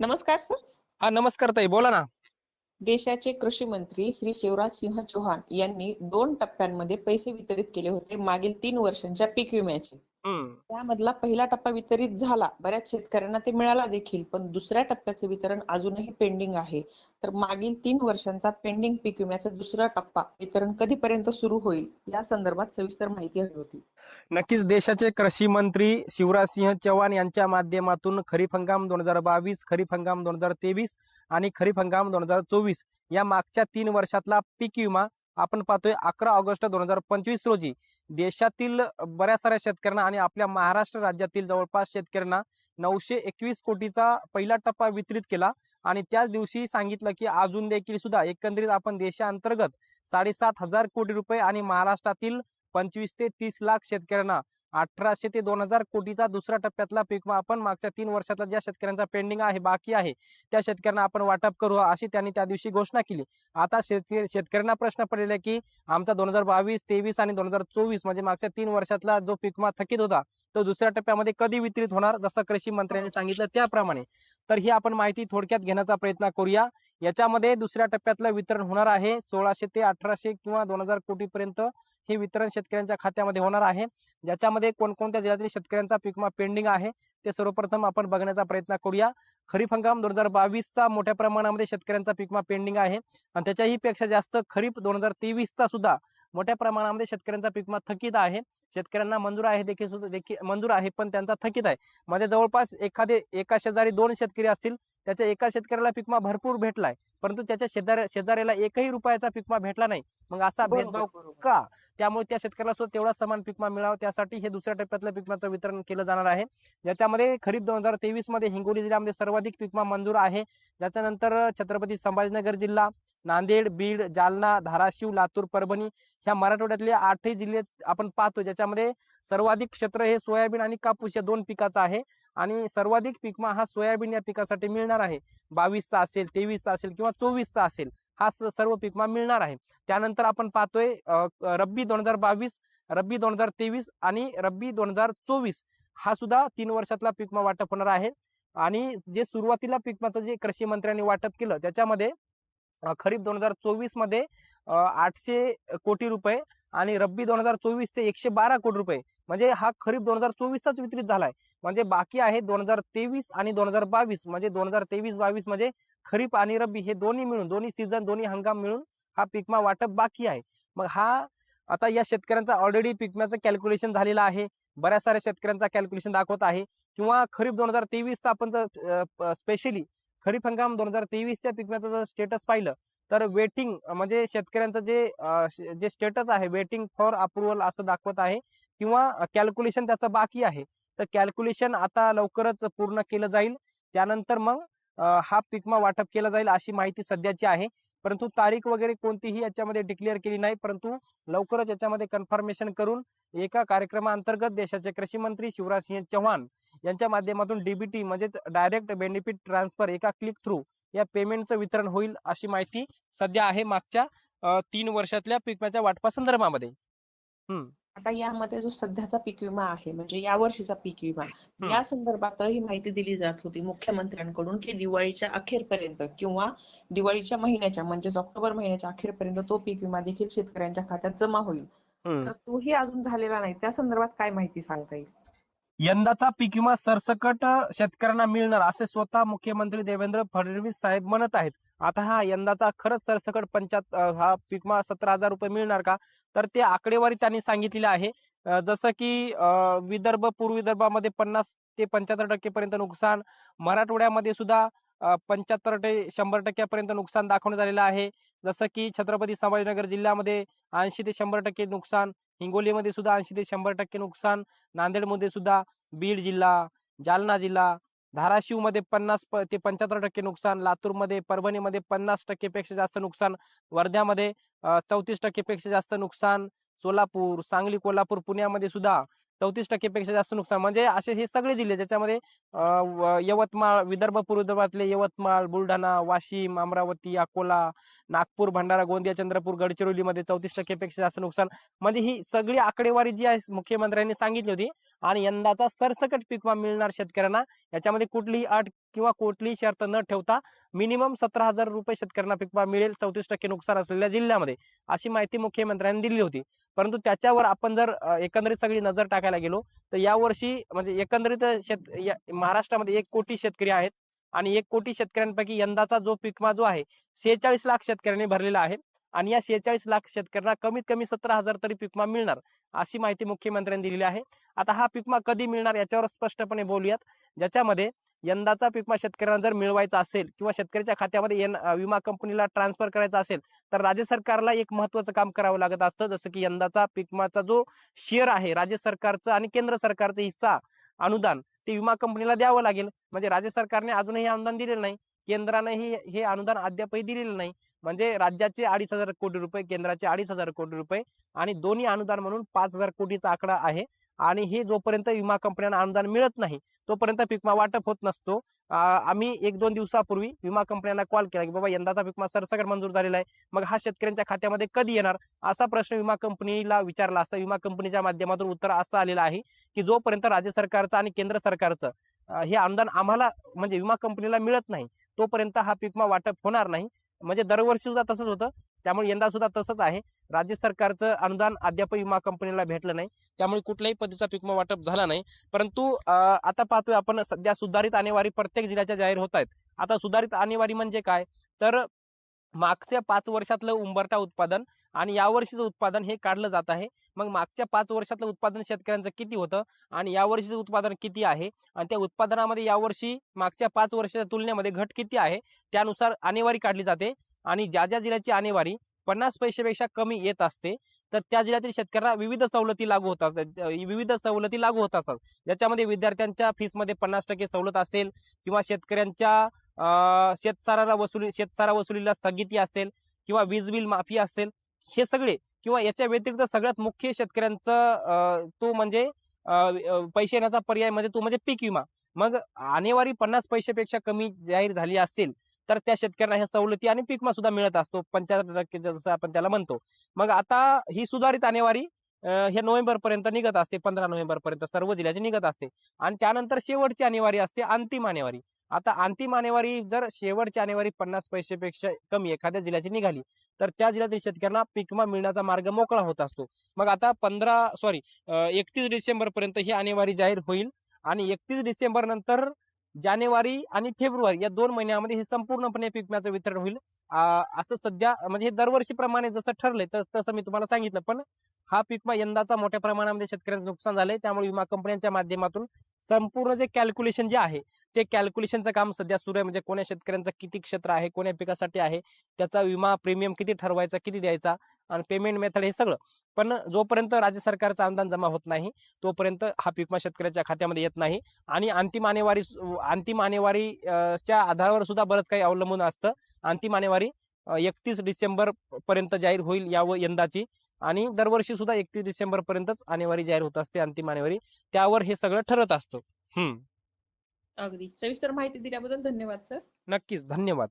नमस्कार सर हा नमस्कार ताई बोला ना. देशाचे कृषी मंत्री श्री शिवराज सिंह चौहान यांनी दोन टप्प्यांमध्ये पैसे वितरित केले होते मागील तीन वर्षांच्या पीक विम्याचे. त्यामधला पहिला टप्पा वितरित झाला. बऱ्याच शेतकऱ्यांना ते मिळाला देखील पण दुसऱ्या टप्प्याचे वितरण अजूनही पेंडिंग आहे. तर मागील तीन वर्षांचा पेंडिंग पीक विम्याचा दुसरा टप्पा वितरण कधीपर्यंत सुरू होईल या संदर्भात सविस्तर माहिती हवी होती. नक्कीच देशाचे कृषी मंत्री शिवराज सिंह चौहान यांच्या माध्यमातून खरीप हंगाम दोन हजार बावीस खरीप हंगाम दोन हजार तेवीस आणि खरीप हंगाम दोन हजार चोवीस या मागच्या तीन वर्षातला पीक विमा आपण पाहतोय अकरा ऑगस्ट दोन हजार पंचवीस रोजी. देशातील बऱ्याच साऱ्या शेतकऱ्यांना आणि आपल्या महाराष्ट्र राज्यातील जवळपास शेतकऱ्यांना नऊशे एकवीस कोटीचा पहिला टप्पा वितरित केला आणि त्याच दिवशी सांगितलं की अजून देखील सुद्धा एकंदरीत आपण देशांतर्गत साडेसात हजार कोटी रुपये आणि महाराष्ट्रातील पंचवीस ते तीस लाख शेतकऱ्यांना अठराशे ते दोन हजार कोटीचा दुसऱ्या टप्प्यातला पीक आपण मागच्या तीन वर्षातला ज्या शेतकऱ्यांचा पेंडिंग आहे बाकी आहे त्या शेतकऱ्यांना आपण वाटप करू अशी त्यांनी त्या दिवशी घोषणा केली. आता शेतकरी शेतकऱ्यांना प्रश्न पडलेला आहे की आमचा दोन हजार बावीस तेवीस आणि दोन हजार चोवीस म्हणजे मागच्या तीन वर्षातला जो पीकमा थकीत होता तो दुसऱ्या टप्प्यामध्ये कधी वितरित होणार जसं कृषी मंत्र्यांनी सांगितलं त्याप्रमाणे. तर ही आपण माहिती थोडक्यात घेण्याचा प्रयत्न करूया. याच्यामध्ये दुसऱ्या टप्प्यातलं वितरण होणार आहे. सोळाशे ते अठराशे किंवा दोन हजार कोटीपर्यंत हे वितरण शेतकऱ्यांच्या खात्यामध्ये होणार आहे. ज्याच्यामध्ये कोणकोणत्या जिल्ह्यातील शेतकऱ्यांचा पीकमा पेंडिंग आहे ते सर्वप्रथम आपण बघण्याचा प्रयत्न करूया. खरीप हंगाम दोन हजार बावीसचा मोठ्या प्रमाणामध्ये शेतकऱ्यांचा पीकमा पेंडिंग आहे. आणि त्याच्याही पेक्षा जास्त खरीप दोन हजार तेवीसचा सुद्धा मोठ्या प्रमाणामध्ये शेतकऱ्यांचा पीकमा थकीत आहे. शेतकऱ्यांना मंजूर आहे देखील सुद्धा देखील मंजूर आहे पण त्यांचा थकीत आहे. मध्ये जवळपास एखादे एका शेजारी दोन शेतकरी असतील त्याच्या एका शेतकऱ्याला पीक विमा भरपूर भेटलाय. परंतु त्याच्या शेजारी शेजाऱ्याला एकही रुपयाचा पीक विमा भेटला नाही. मग असा भेदभाव. का? त्यामुळे त्या शेतकऱ्याला सुद्धा तेवढा समान पीक विमा मिळावा. त्यासाठी हे दुसऱ्या टप्प्यातल्या पीक विम्याचं वितरण केलं जाणार आहे. ज्याच्यामध्ये खरीप दोन हजार तेवीसमध्ये हिंगोली जिल्ह्यामध्ये सर्वाधिक पीक विमा मंजूर आहे. ज्याच्यानंतर छत्रपती संभाजीनगर जिल्हा नांदेड बीड जालना धाराशिव लातूर परभणी ह्या मराठवाड्यातले आठही जिल्हे आपण पाहतो. ज्याच्यामध्ये सर्वाधिक क्षेत्र हे सोयाबीन आणि कापूस या दोन पिकाचं आहे. आणि सर्वाधिक पीक विमा हा सोयाबीन या पिकासाठी मिळणार आहे. बावीसचा असेल तेवीसचा असेल किंवा चोवीसचा असेल हा स- सर्व पीक मिळणार आहे. त्यानंतर आपण पाहतोय रब्बी दोन हजार बावीस रब्बी दोन हजार तेवीस आणि रब्बी दोन हजार चोवीस हा सुद्धा तीन वर्षातला पिकमा वाटप होणार आहे. आणि जे सुरुवातीला पिकमाचं जे कृषी मंत्र्यांनी वाटप केलं त्याच्यामध्ये खरीप दोन हजार चोवीसमध्ये आठशे कोटी रुपये आणि रब्बी दोन हजार चोवीसचे एकशे बारा कोटी रुपये. म्हणजे हा खरीप दोन हजार चोवीसचाच वितरित झालाय. म्हणजे बाकी आहे दोन हजार तेवीस आणि दोन हजार बावीस. म्हणजे दोन हजार तेवीस बावीस म्हणजे खरीप आणि रब्बी हे दोन्ही मिळून दोन्ही सीझन दोन्ही हंगाम मिळून हा पिकमा वाटप बाकी आहे. मग हा आता या शेतकऱ्यांचा ऑलरेडी पिकम्याचं कॅल्क्युलेशन झालेलं आहे. बऱ्याच साऱ्या शेतकऱ्यांचा कॅल्क्युलेशन दाखवत आहे. किंवा खरीप दोन हजार तेवीसचा आपण जर स्पेशली खरीप हंगाम दोन हजार तेवीसच्या पिकम्याचं जर स्टेटस पाहिलं तर वेटिंग म्हणजे शेतकऱ्यांचं जे जे स्टेटस आहे वेटिंग फॉर अप्रुव्हल असं दाखवत आहे. किंवा कॅल्क्युलेशन त्याचं बाकी आहे. तर कॅल्क्युलेशन आता लवकरच पूर्ण केलं जाईल. त्यानंतर मग हा पिकमा वाटप केला जाईल अशी माहिती सध्याची आहे. परंतु तारीख वगैरे कोणतीही याच्यामध्ये डिक्लेअर केली नाही. परंतु लवकरच याच्यामध्ये कन्फर्मेशन करून एका कार्यक्रमाअंतर्गत देशाचे कृषी मंत्री शिवराज सिंह चौहान यांच्या माध्यमातून डीबीटी म्हणजे डायरेक्ट बेनिफिट ट्रान्सफर एका क्लिक थ्रू या पेमेंटचं वितरण होईल अशी माहिती सध्या आहे मागच्या तीन वर्षातल्या पिकम्याच्या वाटपा संदर्भामध्ये हम्म. आता यामध्ये जो सध्याचा पीक विमा आहे म्हणजे या वर्षीचा पीक विमा या संदर्भात ही माहिती दिली जात होती मुख्यमंत्र्यांकडून की दिवाळीच्या अखेरपर्यंत किंवा दिवाळीच्या महिन्याच्या म्हणजेच ऑक्टोबर महिन्याच्या अखेरपर्यंत तो पीक विमा देखील शेतकऱ्यांच्या खात्यात जमा होईल. तर तोही अजून झालेला नाही. त्या संदर्भात काय माहिती सांगता येईल? यंदाचा पीक विमा सरसकट शेतकऱ्यांना मिळणार असे स्वतः मुख्यमंत्री देवेंद्र फडणवीस साहेब म्हणत आहेत. आता हा यंदाचा खरंच सरसकट पंचात हा पीक विमा सतरा हजार रुपये मिळणार का? तर ते आकडेवारी त्यांनी सांगितलेली आहे. जसं की विदर्भ पूर्व विदर्भामध्ये पन्नास ते पंच्याहत्तर टक्के पर्यंत नुकसान मराठवाड्यामध्ये सुद्धा पंच्याहत्तर ते शंभर टक्क्यापर्यंत नुकसान दाखवण्यात आलेलं आहे. जसं की छत्रपती संभाजीनगर जिल्ह्यामध्ये ऐंशी ते शंभर टक्के नुकसान हिंगोलीमध्ये सुद्धा ऐंशी ते शंभर टक्के नुकसान नांदेडमध्ये सुद्धा बीड जिल्हा जालना जिल्हा धाराशिवमध्ये पन्नास ते पंच्याहत्तर टक्के नुकसान लातूरमध्ये परभणीमध्ये पन्नास टक्केपेक्षा जास्त नुकसान वर्ध्यामध्ये चौतीस टक्केपेक्षा जास्त नुकसान सोलापूर सांगली कोल्हापूर पुण्यामध्ये सुद्धा चौतीस टक्केपेक्षा जास्त नुकसान. म्हणजे असे हे सगळे जिल्हे ज्याच्यामध्ये यवतमाळ विदर्भ पूर्व विदर्भातले यवतमाळ बुलढाणा वाशिम अमरावती अकोला नागपूर भंडारा गोंदिया चंद्रपूर गडचिरोलीमध्ये चौतीस टक्केपेक्षा जास्त नुकसान. म्हणजे ही सगळी आकडेवारी जी आहे मुख्यमंत्र्यांनी सांगितली होती आणि यंदाचा सरसकट पीक मिळणार शेतकऱ्यांना याच्यामध्ये कुठलीही अट किंवा कुठलीही शर्त न ठेवता मिनिमम सतरा हजार रुपये शेतकऱ्यांना पीक मिळेल चौतीस टक्के नुकसान असलेल्या जिल्ह्यामध्ये अशी माहिती मुख्यमंत्र्यांनी दिली होती. परंतु त्याच्यावर आपण जर एकंदरीत सगळी नजर टाकायला गेलो तर यावर्षी म्हणजे एकंदरीत शेत महाराष्ट्रामध्ये एक कोटी शेतकरी आहेत आणि एक कोटी शेतकऱ्यांपैकी यंदाचा जो पिकमा जो आहे सेहेचाळीस लाख शेतकऱ्यांनी भरलेला आहे. आणि या शेहेचाळीस लाख शेतकऱ्यांना कमीत कमी सतरा हजार तरी पिकमा मिळणार अशी माहिती मुख्यमंत्र्यांनी दिलेली आहे. आता हा पिकमा कधी मिळणार याच्यावर स्पष्टपणे बोलूयात. ज्याच्यामध्ये यंदाचा पिकमा शेतकऱ्यांना जर मिळवायचा असेल किंवा शेतकऱ्याच्या खात्यामध्ये विमा कंपनीला ट्रान्सफर करायचा असेल तर राज्य सरकारला एक महत्वाचं काम करावं लागत असतं. जसं की यंदाचा पिकमाचा जो शेअर आहे राज्य सरकारचं आणि केंद्र सरकारचा हिस्सा अनुदान ते विमा कंपनीला द्यावं लागेल. म्हणजे राज्य सरकारने अजूनही अनुदान दिलेलं नाही. केंद्रानेही हे अनुदान अद्यापही दिलेलं नाही. म्हणजे राज्याचे अडीच हजार कोटी रुपये केंद्राचे अडीच हजार कोटी रुपये आणि दोन्ही अनुदान म्हणून पाच हजार कोटीचा आकडा आहे. आणि हे जोपर्यंत विमा कंपन्यांना अनुदान मिळत नाही तोपर्यंत पिकमा विमा वाटप होत नसतो. आम्ही एक दोन दिवसापूर्वी विमा कंपन्यांना कॉल केला की बाबा यंदाचा पिकमा सरसकट मंजूर झालेला आहे. मग हा शेतकऱ्यांच्या खात्यामध्ये कधी येणार? असा प्रश्न विमा कंपनीला विचारला असता. विमा कंपनीच्या माध्यमातून उत्तर असं आलेलं आहे की जोपर्यंत राज्य सरकारचं आणि केंद्र सरकारचं हे अनुदान आम्हाला म्हणजे विमा कंपनीला मिळत नाही तोपर्यंत हा पिकमा वाटप होणार नाही. म्हणजे दरवर्षी सुद्धा तसंच होतं. त्यामुळे यंदा सुद्धा तसंच आहे. राज्य सरकारचं अनुदान अद्याप विमा कंपनीला भेटलं नाही. त्यामुळे कुठल्याही पद्धतीचा पिकमा वाटप झाला नाही. परंतु आता पाहतोय आपण सध्या सुधारित आणेवारी प्रत्येक जिल्ह्याच्या जाहीर होत आहेत. आता सुधारित आणेवारी म्हणजे काय? तर मागच्या पाच वर्षातलं उंबरठा उत्पादन आणि यावर्षीचं उत्पादन हे काढलं जात आहे. मग मागच्या पाच वर्षातलं उत्पादन शेतकऱ्यांचं किती होतं आणि यावर्षीचं उत्पादन किती आहे? आणि त्या उत्पादनामध्ये यावर्षी मागच्या पाच वर्षाच्या तुलनेमध्ये घट किती आहे? त्यानुसार आणेवारी काढली जाते आणि ज्या ज्या जिल्ह्याची आणेवारी पन्नास पैशापेक्षा कमी येत असते तर त्या जिल्ह्यातील शेतकऱ्यांना विविध सवलती लागू होत असतात. विविध सवलती लागू होत असतात. ज्याच्यामध्ये विद्यार्थ्यांच्या फीसमध्ये पन्नास टक्के सवलत असेल किंवा शेतकऱ्यांच्या अं, शेतसाराला वसुली शेतसारा वसुलीला स्थगिती असेल किंवा वीज बिल माफी असेल हे सगळे किंवा याच्या व्यतिरिक्त सगळ्यात मुख्य शेतकऱ्यांचं अं, तो म्हणजे पैसे येण्याचा पर्याय म्हणजे तो म्हणजे पीक विमा. मग आणेवारी पन्नास पैशापेक्षा कमी जाहीर झाली असेल तर त्या शेतकऱ्यांना ह्या सवलती आणि पीकमा सुद्धा मिळत असतो. पंच्याहत्तर टक्के जसं आपण त्याला म्हणतो. मग आता ही सुधारित आणेवारी हे नोव्हेंबर पर्यंत निघत असते पंधरा नोव्हेंबर पर्यंत सर्व जिल्ह्याची निघत असते. आणि त्यानंतर शेवटची आणेवारी असते अंतिम आणेवारी. आता अंतिम आणेवारी जर शेवटची आणेवारी पन्नास पैशापेक्षा कमी एखाद्या जिल्ह्याची निघाली तर त्या जिल्ह्यातील शेतकऱ्यांना पिकमा मिळण्याचा मार्ग मोकळा होत असतो. मग आता पंधरा सॉरी एकतीस डिसेंबर पर्यंत ही आणेवारी जाहीर होईल आणि एकतीस डिसेंबर नंतर जानेवारी आणि फेब्रुवारी या दोन महिन्यामध्ये हे संपूर्णपणे पीक विम्याचं वितरण होईल. असं सध्या म्हणजे हे दरवर्षीप्रमाणे जसं ठरलंय तस- तसं मी तुम्हाला सांगितलं. पण हा पीक विमा यंदाचा मोठ्या प्रमाणामध्ये शेतकऱ्यांचं नुकसान झालंय. त्यामुळे विमा कंपन्यांच्या माध्यमातून संपूर्ण जे कॅल्क्युलेशन जे आहे ते कॅल्क्युलेशनचं काम सध्या सुरू आहे. म्हणजे कोण्या शेतकऱ्यांचं किती क्षेत्र आहे कोण्या पिकासाठी आहे त्याचा विमा प्रीमियम किती ठरवायचा किती द्यायचा आणि पेमेंट मेथड हे सगळं. पण जोपर्यंत राज्य सरकारचं अनुदान जमा होत नाही तोपर्यंत हा पीक विमा शेतकऱ्याच्या खात्यामध्ये येत नाही. आणि अंतिम आणेवारी अंतिम आणेवारीच्या च्या आधारावर सुद्धा बरंच काही अवलंबून असतं. अंतिम आणेवारी एकतीस डिसेंबर पर्यंत जाहीर होईल या यंदाची. आणि दरवर्षी सुद्धा एकतीस डिसेंबर पर्यंतच आणेवारी जाहीर होत असते अंतिम आणेवारी त्यावर हे सगळं ठरत असतं. हम्म. अगदी. सविस्तर माहिती दिल्याबद्दल धन्यवाद सर. नक्कीच. धन्यवाद.